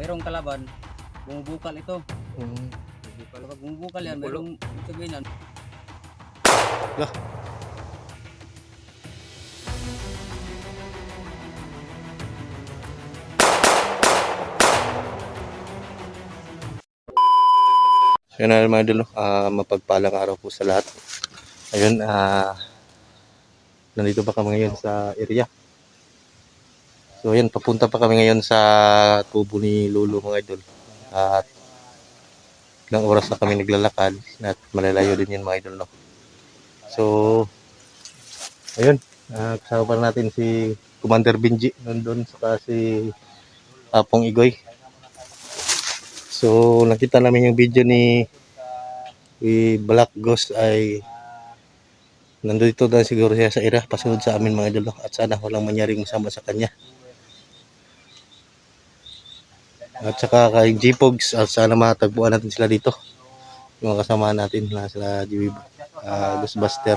merong kalaban, bumubukal ito. Mm. Kapag bumubukal yan, merong sabihin yan. Lah. So yun na mga idol, no? Ah, mapagpalang araw po sa lahat. Ayun, ah, nandito pa kami ngayon sa area. So ayun, papunta pa kami ngayon sa tubo ni Lolo mga idol. At ilang oras na kami naglalakad at malalayo din yun mga idol. No? So, ayun, ah, kasama pa natin si Commander Benji nandun saka si Apong Igoy. So, nakita namin yung video ni ni Black Ghost ay nandito na siguro siya sa ira pasunod sa amin mga idol no? at sana walang mangyaring masama sa kanya. At saka kay G-Pogs at sana matagpuan natin sila dito. Yung mga kasama natin na sila GB uh, Ghostbuster.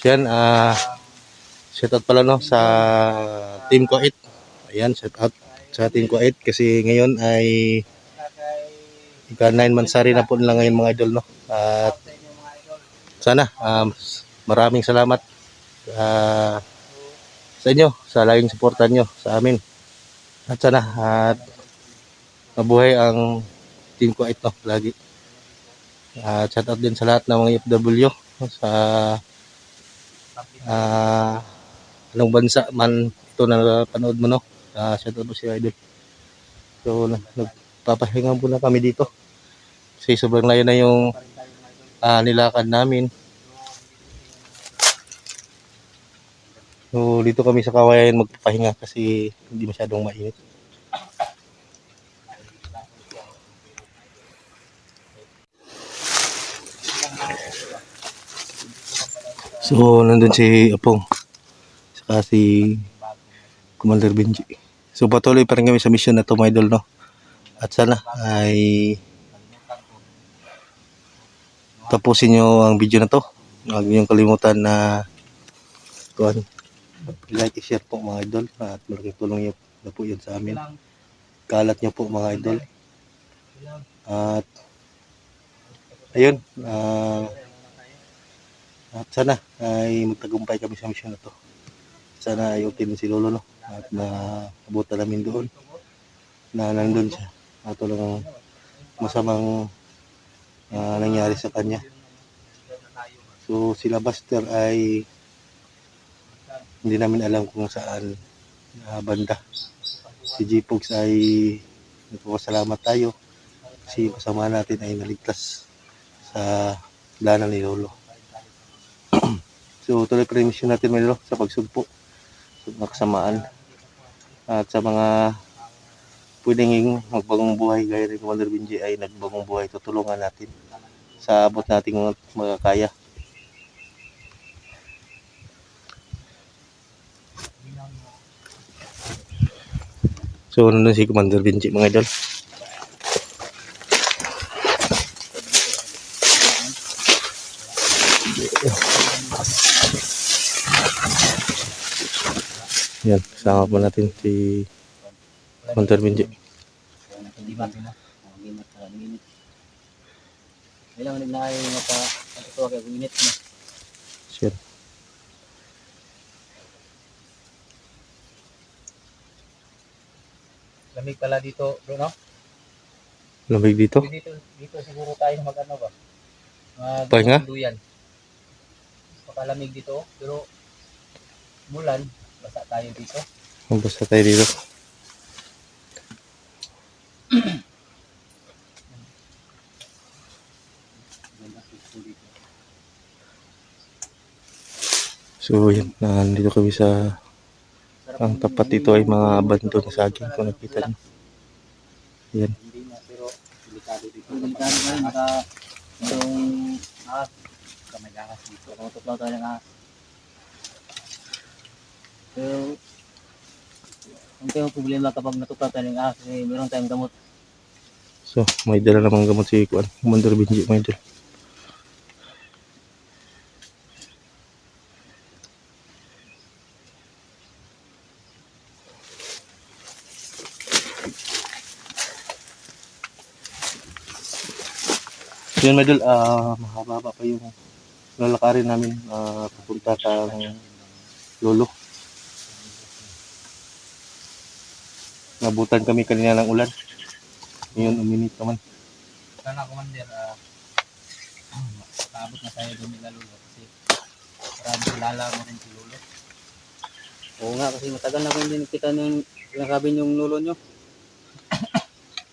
So yan, ah shout out pala no sa Team 8. Ayan, shout out sa Team 8 kasi ngayon ay ika 9 months na po nila ngayon mga idol no. At sana um, maraming salamat ah, sa inyo sa laging suportan nyo sa amin. At sana at mabuhay ang Team Ko 8 no, lagi. At shout out din sa lahat ng mga FW sa ah anong bansa man ito na panood mo no. Uh, shout out po si Idol. So nag- nagpapahinga muna kami dito. Kasi sobrang layo na yung ah, nilakad namin. So dito kami sa Kawayan magpapahinga kasi hindi masyadong mainit. So, nandun si Apong. Saka si Commander Benji. So, patuloy pa rin kami sa mission na to, mga idol, no? At sana ay tapusin nyo ang video na to. Huwag niyong kalimutan na kuhan, like, share po mga idol. At malaking tulong niyo na po yun sa amin. Kalat niyo po mga idol. At ayun, ah at sana ay magtagumpay kami sa mission na to. Sana ay okay si Lolo no. At maabutan namin doon na nandun siya. At walang masamang ah, nangyari sa kanya. So sila Buster ay hindi namin alam kung saan ah, banda. Si G-Pogs ay nagpapasalamat tayo kasi kasama natin ay naligtas sa dana ni Lolo. So tuloy mission natin mga idol, sa pagsugpo sa mga kasamaan at sa mga pwedeng magbagong buhay gaya ni Commander Benji ay nagbagong buhay tutulungan natin sa abot nating mga magkakaya. So nandun si Commander Benji mga idol. Yan, kasama po natin si Commander Benji. Kailangan nila ay mapa ito kay init na. Sure. Lamig pala dito, bro, no? Lamig dito. Dito, dito siguro tayo mag-ano ba? Mag Pahinga? Duyan. Pakalamig dito, pero mulan, basa tayo dito. Basta tayo dito. So yan, nandito kami sa ang tapat dito ay mga abandon na saging kung nakita niyo. Yan. Hindi na, pero ang tayo problema kapag natuklaw tayo ng ahas, meron tayong gamot. So, may dala namang gamot si Kuan. Commander Benji, may dala. Yun, mga idol, ah, mahaba pa yung lalakarin namin ah, papunta sa lolo. Nabutan kami kanina ng ulan. Ngayon, uminit naman. Sana commander, ah, maabot na tayo doon nila Lolo kasi marami kilala mo rin si Lolo. Oo nga, kasi matagal na ko hindi nakita yung sinasabi yung Lolo nyo.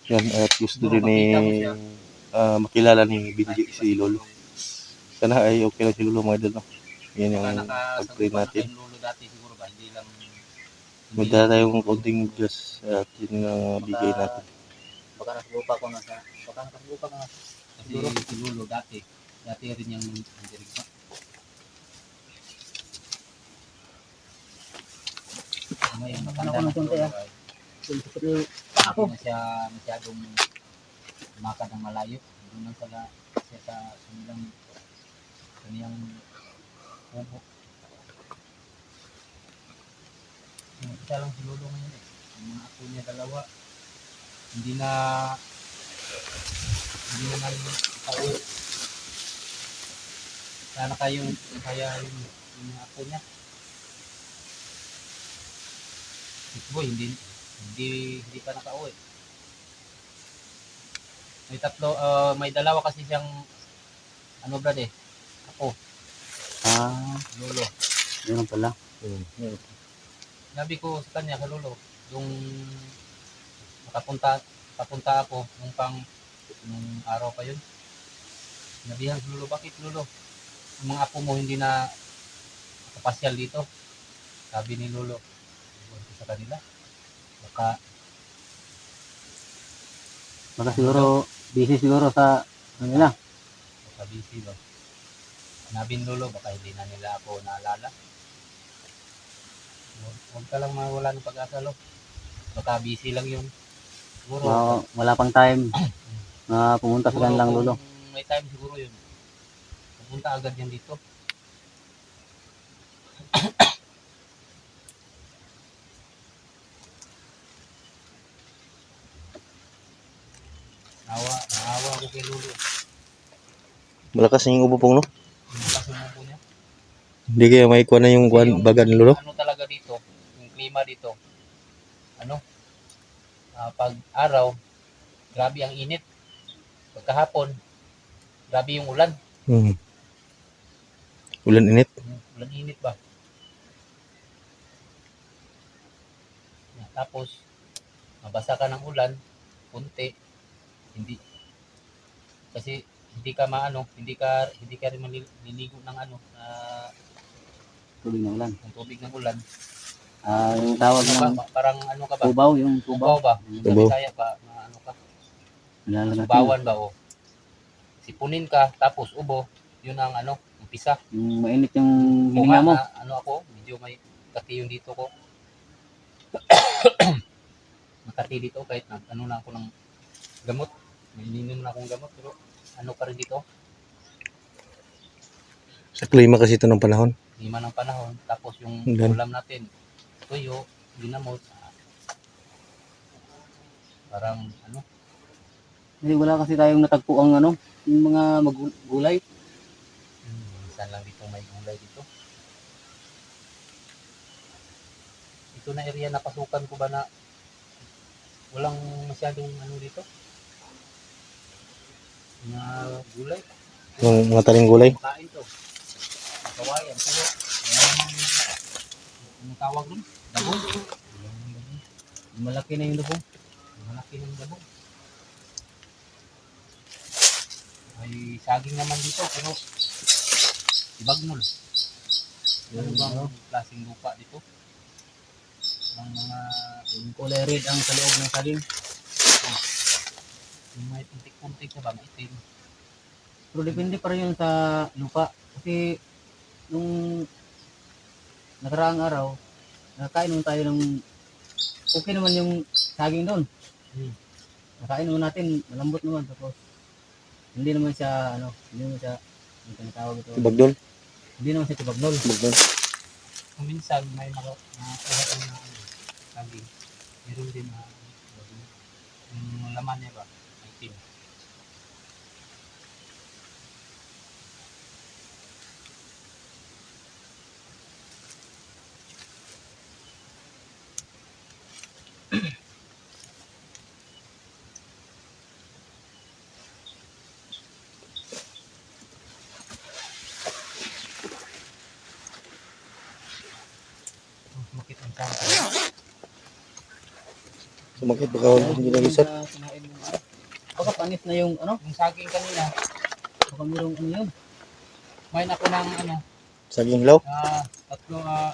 Yan, at gusto rin ni makita ah, makilala ni Benji si Lolo. Sana ay okay lang si Lolo mga idol. No? Yan yung pag-pray natin. kay Lolo dati siguro ba, hindi lang May dala tayong konting gas at yun ang bigay natin. Baka nasubupa ko na sa, baka nasubupa ko na sa. Kasi si Lolo dati, dati rin yung nandirigma. Ngayon, matanda na ay Ako. Masyadong lumakad ng malayo. Doon lang sala siya sa kanilang kaniyang kubo. Isa lang si Lolo ngayon eh. Yung mga apo niya dalawa. Hindi na hindi na namin pauwi. Sana kayong kaya yung, yung mga apo niya. Boy, hindi hindi hindi pa nakauwi. May tatlo, ah, may dalawa kasi siyang ano brad eh, ako, Ah, lolo. yun pala. Sabi ko sa kanya, sa lolo, yung nakapunta, nakapunta ako nung pang nung araw pa yun. Nabihan si lolo, bakit lolo? Yung mga apo mo hindi na nakapasyal dito. Sabi ni lolo, "Iwan ko sa kanila. Baka Baka siguro, busy siguro sa, ano nila. baka busy ba. Ni lolo, baka hindi na nila ako naalala. Huwag ka lang mawala ng pag-asa lo. Baka busy lang yun. Siguro, Wala, wala pang time na pumunta sa kanilang lolo. May time siguro yun. Pupunta agad yan dito. Kay Lulu. Malakas na yung ubo pong no? Yung kasumo po niya. Hindi kaya may kuha na yung kuwan, baga ni Lolo. Ano talaga dito, yung klima dito. Ano? Ah, pag araw, grabe ang init. Pagkahapon, grabe yung ulan. Hmm. Ulan init. Hmm, Ulan init ba? Tapos, mabasa ka ng ulan, punti, hindi, kasi hindi ka maano, hindi ka, hindi ka rin maniligo ng ano, uh, Tuloy na ulan. ng tubig ng ulan. Ah, yung tawag Ano ng ba? parang ano ka ba? tubaw, yung Tubaw tubaw. ba? Tubaw. Bisaya ba? Na ano ka? Subawan ba o? Sipunin ka, tapos ubo, yun ang ano, umpisa. Yung mainit yung hininga mo. na, ano ako, medyo may kati yung dito ko. Makati dito kahit na, ano na ako ng gamot. May ininom na akong gamot pero ano pa rin dito, Sa klima kasi ito ng panahon. lima ng panahon. Tapos yung Gan- ulam natin, tuyo, ginamot. Parang ano, Kasi wala kasi tayong natagpo ang ano, yung mga magulay. hmm, minsan lang dito may gulay dito. Ito na area na pasukan ko ba na walang masyadong ano dito? Na gulay. Yung mga taling gulay. Kain to. Kawayan. Pero, anong tawag dun? Dabong. Malaki na yung lubong. Malaki ng dabong. May saging naman dito, pero ibagnol. Ano bang klaseng lupa dito? Ang mga Yung kulay red ang sa loob ng saging. Yung may puntik-puntik na ba, maitim. Pero depende pa rin yun sa lupa. Kasi nung nakaraang araw, nakain naman tayo ng okay naman yung saging doon. Hmm. Nakain naman natin, malambot naman. Tapos hindi naman siya, ano, hindi naman siya, yung tinatawag ito. Bagdol. Hindi naman siya tibagnol. Bagdol. Kung minsan may mga nakakuha ko na ano, saging, meron din na yung laman niya ba, Sumakit ang kawan. Sumakit ba kawan? Hindi lang isat. Baka panit na yung ano? Yung saging kanina. Baka mayroong ano yun. Main ako ng ano. Saging law? Uh, tatlo, uh,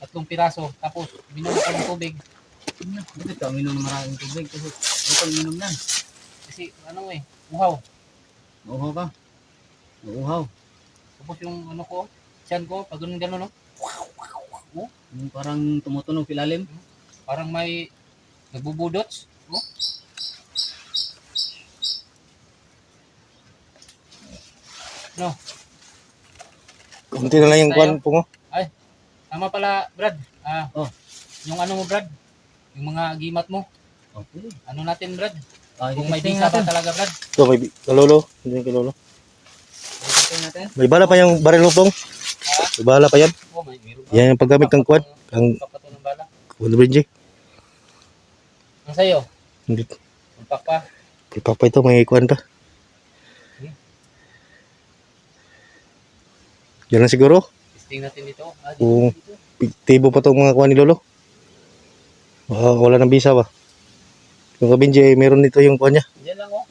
tatlong piraso. Tapos, minum ko ng tubig. Bakit ka uminom ng maraming tubig? Kasi bakit ka uminom lang? Kasi ano eh, uhaw. Uhaw ka? Uhaw. Tapos yung ano ko, siyan ko, pag ganun gano'n no? Yung parang tumutunog ilalim. Parang may nagbubudots. Oh. No, Kunti na lang yung kwan po mo. tama pala, Brad. Ah, Oh. Yung ano mo, Brad. Yung mga gimat mo. Okay. Ano natin, Brad? Ah, Kung may bisa natin. talaga, Brad? Ito may kalolo. Hindi yung kalolo. May bala pa yung baril mo pong. May bala pa yan. Oh, may meron ba? Yan yung paggamit ng kwan. Ang Papato ng bala. kwan bridge. Ang sa'yo, Hindi. umpak pa. Ipak pa ito. May kwan pa. Yan lang siguro. Testing natin dito. Ah, dito, dito. Tibo pa itong mga kwan ni Lolo. Baka wala nang bisa ba. Yung kabinji, meron dito yung kwan niya. Diyan lang, oh.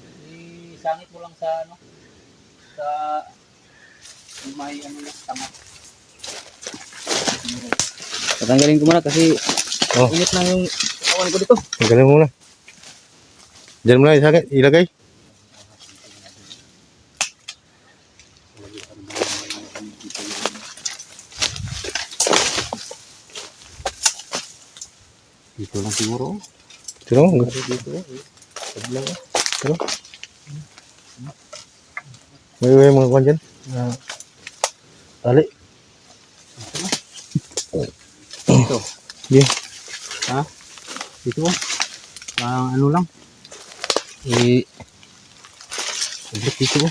Isangit mo lang sa, ano, sa, may, ano lang, tama. Tatanggalin ko muna kasi Oh. init na yung kawan ko dito. Tanggalin mo muna. Diyan mo na isagay- ilagay. Dito lang siguro. Ito lang. Dito. Ito. May may mga kwan dyan. Ah, tali. Dito. Yeah. Ha? Dito. Parang ano lang. Eh, Saglit dito.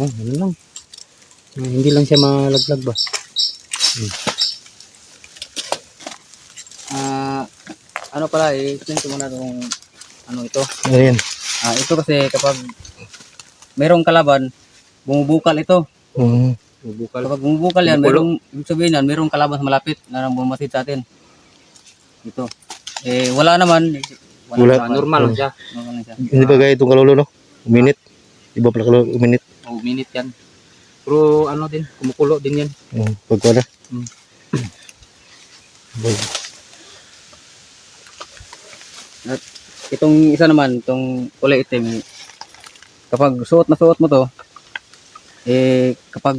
Oh, ano lang. Ah, hindi lang siya malaglag ba? Hmm. Ah, ano pala, i-explain ko muna kung ano ito. Ayan. Ah, ito kasi kapag merong kalaban, bumubukal ito. Mm. Bumubukal. Kapag bumubukal yan, merong, ibig sabihin yan, merong kalaban sa malapit na nang bumasid sa atin. Ito. Eh, wala naman. Wala. naman. Normal lang siya. Normal lang siya. Hindi ba gaya itong kalolo, no? Uminit. Iba pala kalolo, uminit. Oh, minute yan. Pero ano din, kumukulo din yan. Mm. Pagkwan na. Mm. Bag- Itong isa naman, itong kulay itim, kapag suot na suot mo to, eh, kapag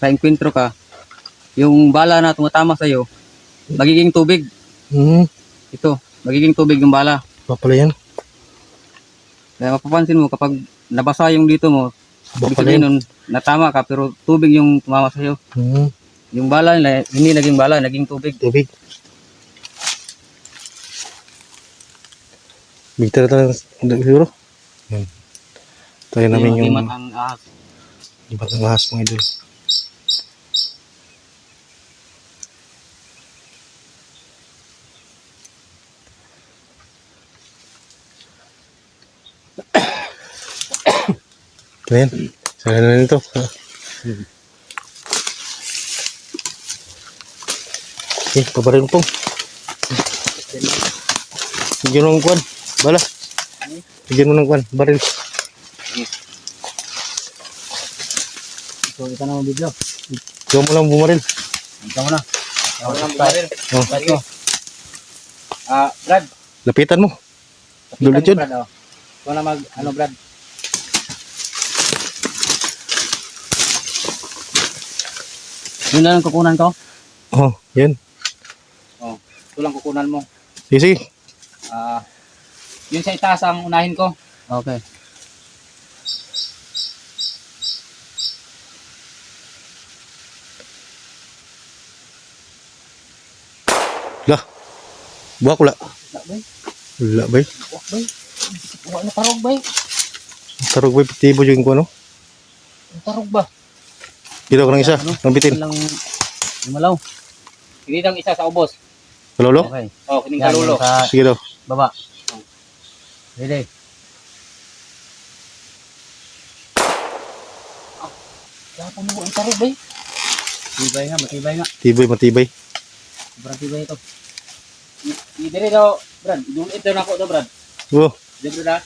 sa enkwentro ka, yung bala na tumatama sa'yo, magiging tubig. Mm. Ito, magiging tubig yung bala. Iba pala yan. Kaya mapapansin mo, kapag nabasa yung dito mo, Iba ibig pala sabihin yan. nun, natama ka, pero tubig yung tumama sa'yo. Mm. Yung bala nila, hindi naging bala, naging tubig. Tubig. Bigta na tayo siguro. Yan. Tayo namin yung Imat ang ahas. iba't ng ahas mga idol. Ito na yan. Saka na nito. Okay, pabarin mo pong. Bigyan mo ng kwan. Bala. Bigyan mo ng kwan. Baril. So, ito na ang video. Ikaw mo lang bumaril. Ito mo na. Ako nang bumaril. Oh. Ah, Brad. lapitan mo. Dulit yun. Brad, oh. Ikaw na mag, ano, Brad. Yun lang kukunan ko. Oh, yan. Oh, ito lang kukunan mo. Sige, sige. Ah, yun sa itaas ang unahin ko. Okay. Lah. Buwak wala. Wala bay. Wak, bay. Wala na tarog, bay. Tarog bay. Pitibo yung kwan, no? Ang tarog ba? Dito ko ng isa. Ano? Ng bitin. Lang lumalaw. Hindi lang isa sa ubos. Kalolo? Okay. Oh, kining yung sa Sige daw. baba. Kaya pa mo ang tarog, bay. Tibay nga, matibay nga. Tibay, matibay. Sobrang tibay ito. Rin daw, Brad, idulit daw na ako daw, Brad. Oh. Di, Brad, ah.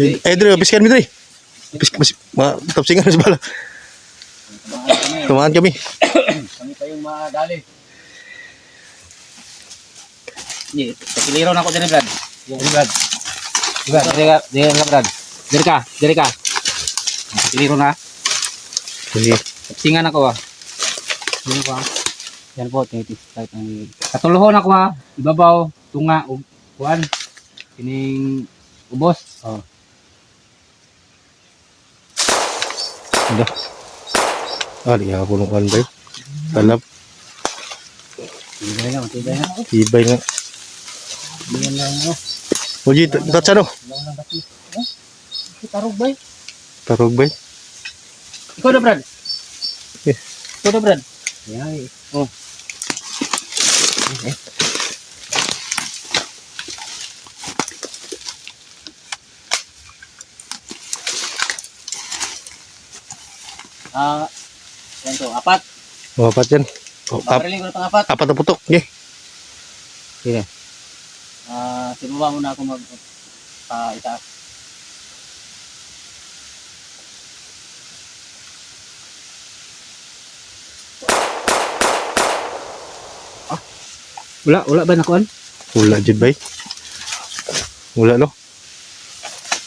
Eh, Dre, biskan mi, Dre. Bis, ma, tapsingan sa bala. Tumahan kami. Kami. Yung madali. Hindi, takiliro na ako din, Brad. Dili, Brad. Brad, dili ka, dili ka, Brad. Dili ka, dili ka. Takiliro na. Sige. Tapsingan ako, ah. Po, ah. Yan po, tinitis. Kahit ang... Katuluhon ako, ha. Ibabaw, tunga, ug, kuan. Kining ubos. Oh. Dah. Ah, di ako nung kan, bay. Talap. Tibay na, matibay na. Ibay nga. Yan lang, ano. Uji, tats? Lang lang kasi. Oh, tarog ba? Tarog, bay. Ikaw na, Brad. Ikaw na, Brad. Eh. Oh. Okay. Ah, yan to, apat. Oh, apat yan. Oh, ap Babariling ko na pang apat. apat na putok. Okay. Sige. Ah, sinubaba muna ako mag pa itaas. Wala, wala ba nakuan? Wala, jud, bay. Wala, no?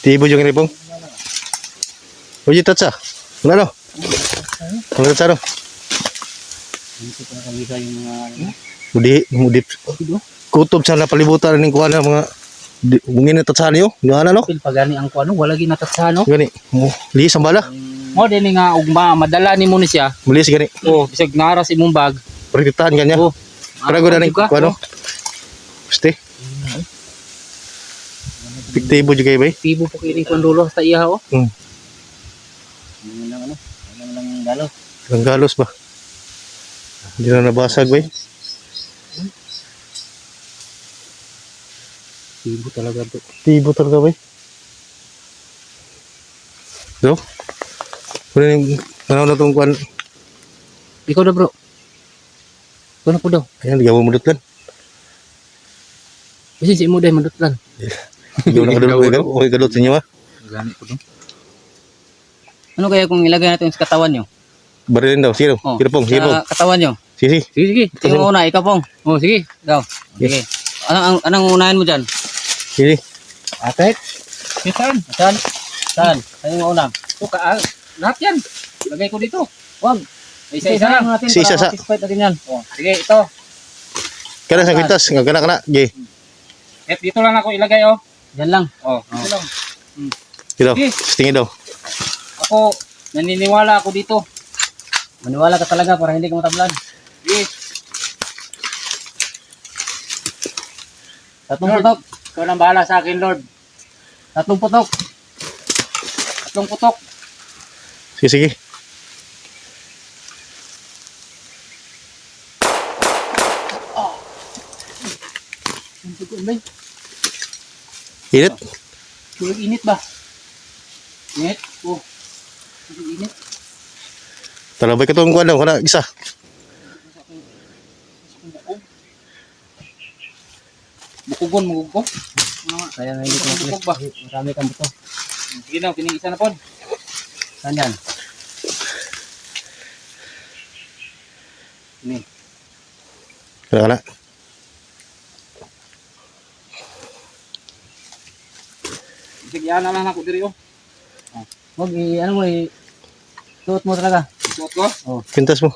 Tibo yung inipong. Uji, tats ah. Wala, no? Ano? Ano. Mudi, mudi. Kutob sa napalibutan ng kuha ng mga mungkin na tats ano yun? Yung ano, no? Pil pagani ang kuano, wala ginatatsa no. Gani. Mo, lihis ang bala. Mo din nga ugma madala ni mo ni siya. Mulis gani. Oh, bisag naras imong bag. Protektahan kanya. Oh. Para na rin, ka. ano? Gusti. Piktibo juga bay. Tibo po kini kuan dulo sa iya oh. Hmm. Ano lang ano? Ano lang galo. Ang galos ba? Hindi na nabasag bay. Tibo talaga to. Tibo talaga bay. So? Kung yung ano na itong kuan, Ikaw na bro. Ikaw na po daw. ayan, di ka mo mudutlan. Kasi si mo dahil mandutlan. Hindi mo nakadulot, okay, okay kadulot sa inyo ha. Gani po daw. Ano kaya kung ilagay natin sa katawan nyo? Barilin daw, sige daw. Oh, Sige pong, sige pong. Katawan nyo. Sige, sige. Sige, sige. Tingnan mo una, ikaw pong. Oh, sige. Ikaw. Sige. Anong, ang, anong unahin mo dyan? Sige. Atek. Saan? Saan? Saan? Saan yung una? Ito ka, ah, lahat yan. Lagay ko dito. Wag. Isa-isa lang. Natin Isa-isa satisfied natin yan. Oh, sige, ito. Kana sa kwintas, nga kana kana. Sige. Eh, dito lang ako ilagay, oh. Yan lang. Oh, dito lang. Sige daw. Sige. Tingin daw. Ako, naniniwala ako dito. Maniwala ka talaga para hindi ka matablan. Sige. Tatlong putok. Ikaw nang bahala sa akin, Lord. Tatlong putok. Tatlong putok. Sige, sige. Bay. Init. Init ba? Init? Oh. Tulog init. Talabay ka itong kuan daw, kana isa. Bukugon, mugugko. Kaya nga hindi ko Bukog ba? Marami kang buto. Sige na, kinigisa na po. Saan yan? Ini. Kana kana. Sige, yan na lang ako diri oh. Huwag i, ano mo, i, suot mo talaga. Suot ko. Kwintas mo.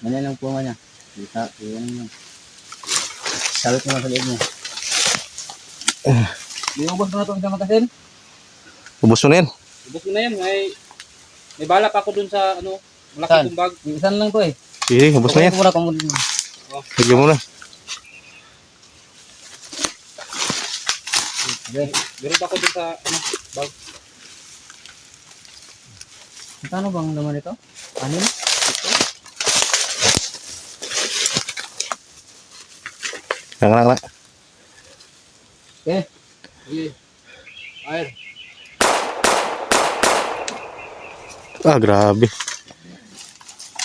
Ganyan lang po niya. Kita, yan lang. Sabit mo sa liig mo. Binubos mo na ito isang magasin. Ubus mo na yan. Ubus mo na yan. May, may bala pa ako dun sa ano, malaki Saan? kong bag. Isan lang to eh. Sige, ubus na yan. Mura kung Lagyan mo na. Meron pa ako dun sa ano, bag. Magkano bang naman ito? Anin? Kana kana. Okay. Sige. Ay, Ah, grabe.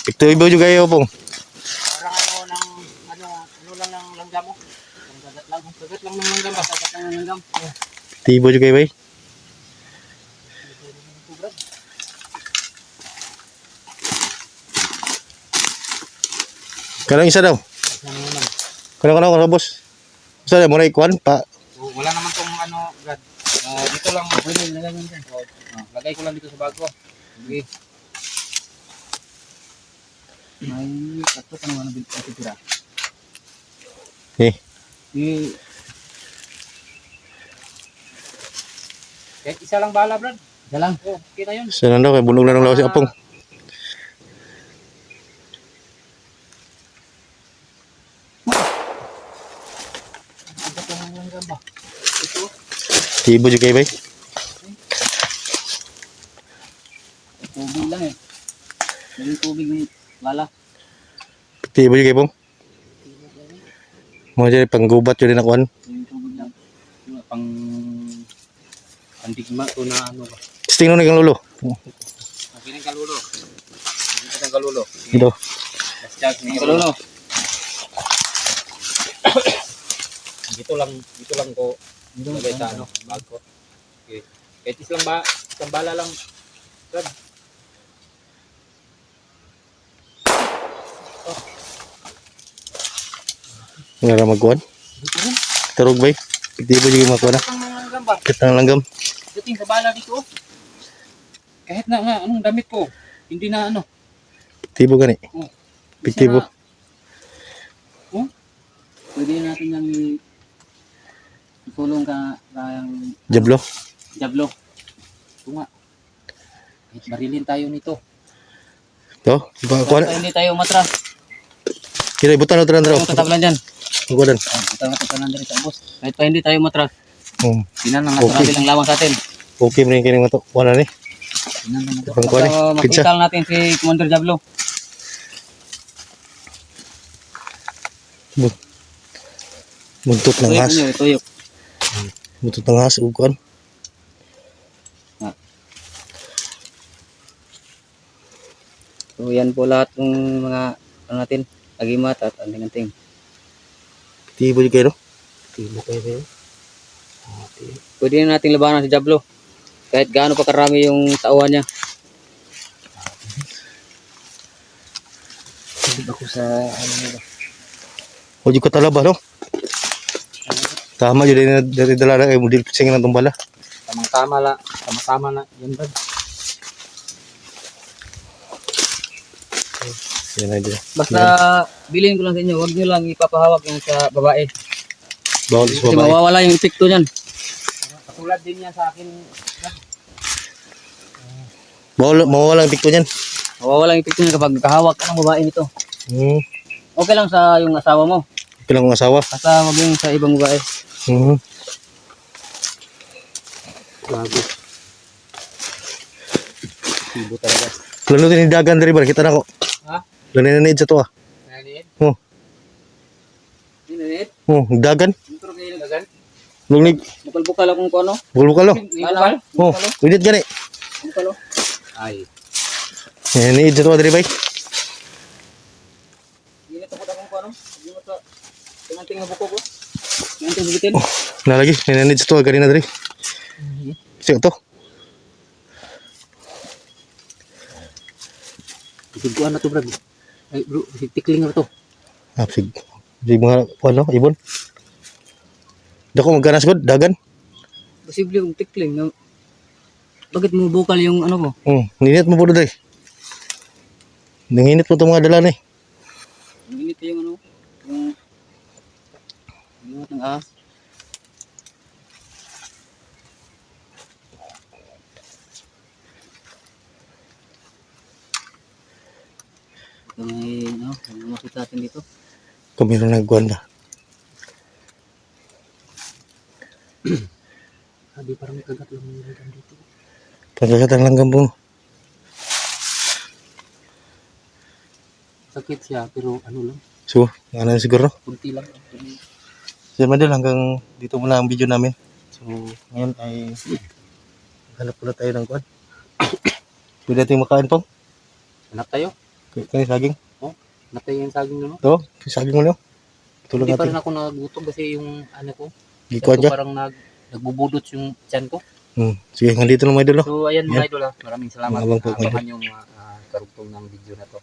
Ito iba juga kayo pong. parang ano na langgam mo. Ang kagat lang. Ang kagat lang ng langgam ba? Kagat lang ng langgam. Oh, Tibo juga bay. Kanang isa daw. Kanang kanang kanang boss. Sa mo ray kwan pa. Oh, wala naman tong ano, Brad. Ah, dito lang. Pwede, lagay mo dyan. Oh, ah, lagay ko lang dito sa bag ko. Sige. May tatlo pa naman ang tira. Eh, Eh, Kahit isa lang bala, Brad. isa lang. Oh, okay na yun. sa daw kay bunog na ng lawas si apong. Kagat lang ng langgam ba? Ito. Tibo juga bay. Tubig lang eh. Yung tubig ng bala. Tibo juga pong. Mo jadi panggubat yun na kwan. Yung tubig lang. Pang pandigma to na ano ba? Sting nun kang lolo. Okay ng kalulo. Okay ng kalulo. Ito. Check ni Kalolo. Dito lang, dito lang ko Lagay sa ano, bag ko. Okay. Kahit isang ba, isang bala lang. Brad. Nga magkuhan. Dito rin. Tarog bay. Tibo juga makuha na. Ang mga langgam ba? Kitang langgam. Dating sa bala dito. oh. Kahit na nga, anong damit ko. Hindi na ano. Tibo gani. Oh. Tibo. Pwede natin yung isulong ka kayang Jablo. jablo. Ito nga. Kahit barilin tayo nito. To. Ba kuha na. Hindi tayo matras. Kira ibutan na tanan daw. Yung tatablan Oh, ito ang tatanan dyan sa bus. Kahit pa hindi tayo matras. Hmm. Tinan na Okay. Lang lawan sa atin. Okay rin kini mo to. Wala ni. Tinan na. Pang kuha ni. Pizza. natin si Commander Jablo. Buntot ng Tuyok has. niyo, tuyok. Buntot ng has. Ug kuhan. So yan po lahat ng mga ano natin, agimat at anting-anting. Tibo juga no. Tibo kayo kayo. Pwede na nating labanan si Jablo. Kahit gaano pa karami yung tauhan niya. Sabi ako sa ano ba? O juga talaba no. Tama jud na dari dala kay model sing nang tumbala. Tamang tama la. Tama tama na. Yan ba? Yan ay dila. Basta bilhin ko lang sa inyo, huwag nyo lang ipapahawak yan sa babae. Bawal sa Kasi babae. mawawala yung epekto niyan. Katulad din yan sa akin. Bawal mawala ang pikto niyan. Mawawala yung epekto niyan kapag nakahawak ka ng babae nito. Hmm. Okay lang sa yung asawa mo. Pilang kong asawa. Basta wag yung sa ibang babae. Hmm. Bago. Tibo talaga. Lalo din dagan diri ba kita na ko. Ha? Lalo na need sa to ah. Naniin? Oh, Init. oh, dagan. Intro kayo. Lagan? Lungnig. Bukal-bukal akong kung ano. Bukal-bukal no. Kala. Oh, init gani. Bukal. Ay. Yan need sa to diri bay. Init ako akong kung ano. Hindi mo sa na buko ko. Nalagi, yan need sa to gani na diri. Sige to. Tiguan na to, bro. Ay, bro, tikling na to. Ah, sig. Di mga ano, ibon. Dako magganas gud dagan. Posible yung tikling. No? Bakit mo bukal yung ano ko? Hmm, ninit mo po diri. Nanginit mo to mga dala ni. Init yung ano. Yung yung ng ahas. Ito may may makita natin dito. Kami rin nagkuhan na. Sabi parang may kagat lang dito. Langgam po. Sakit siya, pero ano lang, So, ano siguro. kunti lang. So, Madel, hanggang dito muna ang video namin. So, ngayon ay hanap pula tayo ng kuhan. Pwede natin makain po. Hanap tayo. Kaya saging. Hanap tayo yung saging na, no? To, saging mo no. Tulong Hindi pa natin. rin ako nagutom kasi yung ano ko, Gikuan ko dyan. parang nag, nagbubudot yung tiyan ko. Hmm. Sige, nandito lang mga idol. oh. So ayan Yan. mga idol ah. Maraming salamat. Maabang po, mga idol. Abangan yung uh, karugtong ng video na to.